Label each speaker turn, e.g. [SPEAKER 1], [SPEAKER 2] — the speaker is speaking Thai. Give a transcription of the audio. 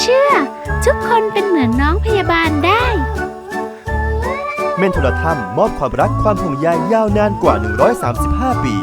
[SPEAKER 1] เชื่อ ทุกคนเป็นเหมือนน้องพยาบาลได้
[SPEAKER 2] เมนทุลธรรมมอบความรักความห่วงใยยาวนานกว่า 135 ปี